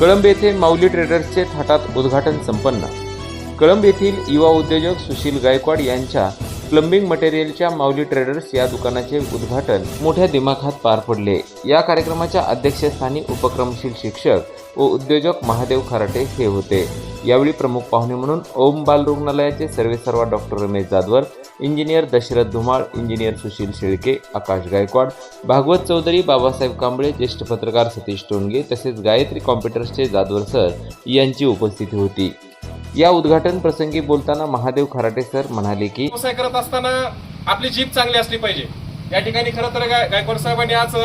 कळंब येथे माऊली ट्रेडर्सचे थाटात उद्घाटन संपन्न. कळंब येथील युवा उद्योजक सुशील गायकवाड यांच्या प्लंबिंग मटेरियलच्या माऊली ट्रेडर्स या दुकानाचे उद्घाटन मोठ्या दिमाखात पार पडले. या कार्यक्रमाच्या अध्यक्षस्थानी उपक्रमशील शिक्षक व उद्योजक महादेव खराटे हे होते. यावेळी प्रमुख पाहुणे म्हणून ओम बाल रुग्णालयाचे सर्वेसर्वा doctor Ramesh Jadhavar engineer Dashrath Dhumal engineer Sushil Shelke Akash Gaikwad Bhagwat Chaudhari Babasaheb Kamble ज्येष्ठ पत्रकार सतीश टोणगे तसेच गायत्री कॉम्प्युटर्सचे जाधवर सर यांची उपस्थिती होती. या उद्घाटन प्रसंगी बोलताना महादेव खराटे सर म्हणाले की व्यवसाय करत असताना आपली जीप चांगली असली पाहिजे. या ठिकाणी खरं तर गाय- गायकवाड साहेबांनी आज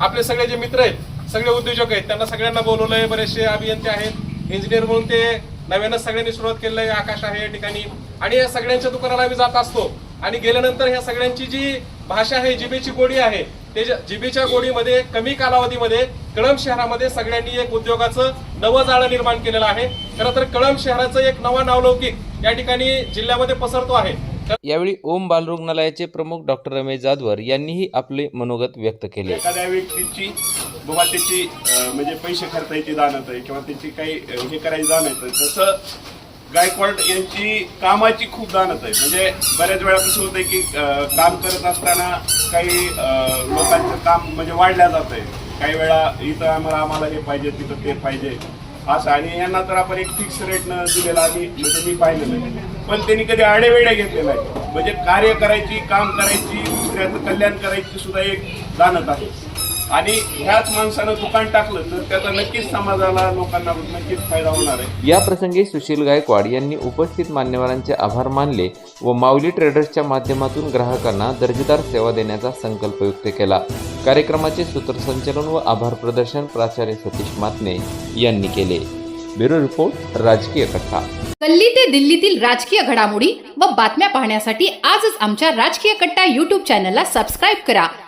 आपले सगळे जे मित्र आहेत सगळे उद्योजक आहेत त्यांना सगळ्यांना बोलवलंय बरेचसे अभियंते आहेत. इंजिनियर म्हणून ते नव्यानं सगळ्यांनी सुरुवात केलेलं आहे आकाश आहे या ठिकाणी. आणि या सगळ्यांच्या दुकानाला आम्ही जात असतो. आणि गेल्यानंतर ह्या सगळ्यांची जी भाषा आहे जिबेची गोडी आहे ते जिबेच्या गोडीमध्ये कमी कालावधीमध्ये कळंब शहरामध्ये सगळ्यांनी एक उद्योगाचं नवं जाळं निर्माण केलेलं आहे. खरं तर कळंब शहराचं एक नवा नावलौकिक या ठिकाणी जिल्ह्यामध्ये पसरतो आहे. यावेळी ओम बाल रुग्णालयाचे प्रमुख डॉक्टर रमेश जाधवर यांनीही आपले मनोगत व्यक्त केले. एखाद्या व्यक्तीची बाबा त्याची म्हणजे पैसे खर्चायची जाणत आहे किंवा त्याची काही हे करायची जाणत आहे तसं गायकवाड यांची कामाची खूप दानत आहे. म्हणजे बऱ्याच वेळा कसं होतंय की काम करत असताना काही लोकांचं काम म्हणजे वाढल्या जात आहे काही वेळा इथं आम्हाला आम्हाला हे पाहिजे तिथं ते पाहिजे. असं. आणि यांना तर आपण एक फिक्स रेटनं दिलेला आम्ही म्हणजे मी पाहिलेलं आहे. पण त्यांनी कधी आडेवेडे घेतले नाही म्हणजे कार्य करायची काम करायची दुसऱ्याचं कल्याण करायची सुद्धा एक जाणत आहे. आणि ह्याच माणसानं दुकान टाकलं तर त्याचा नक्कीच समाजाला लोकांना नक्कीच फायदा होणार आहे. या प्रसंगी सुशील गायकवाड यांनी उपस्थित मान्यवरांचे आभार मानले व माऊली ट्रेडर्सच्या माध्यमातून ग्राहकांना दर्जेदार सेवा देण्याचा संकल्प व्यक्त केला. कार्यक्रमाचे सूत्रसंचालन व आभार प्रदर्शन प्राचार्य सतीश मातने यांनी केले. ब्युरो रिपोर्ट राजकीय कथा. गल्ली ते दिल्लीतील राजकीय घडामोडी व बातम्या पाहण्यासाठी आजच आमच्या राजकीय कट्टा युट्यूब चॅनलला सबस्क्राईब करा.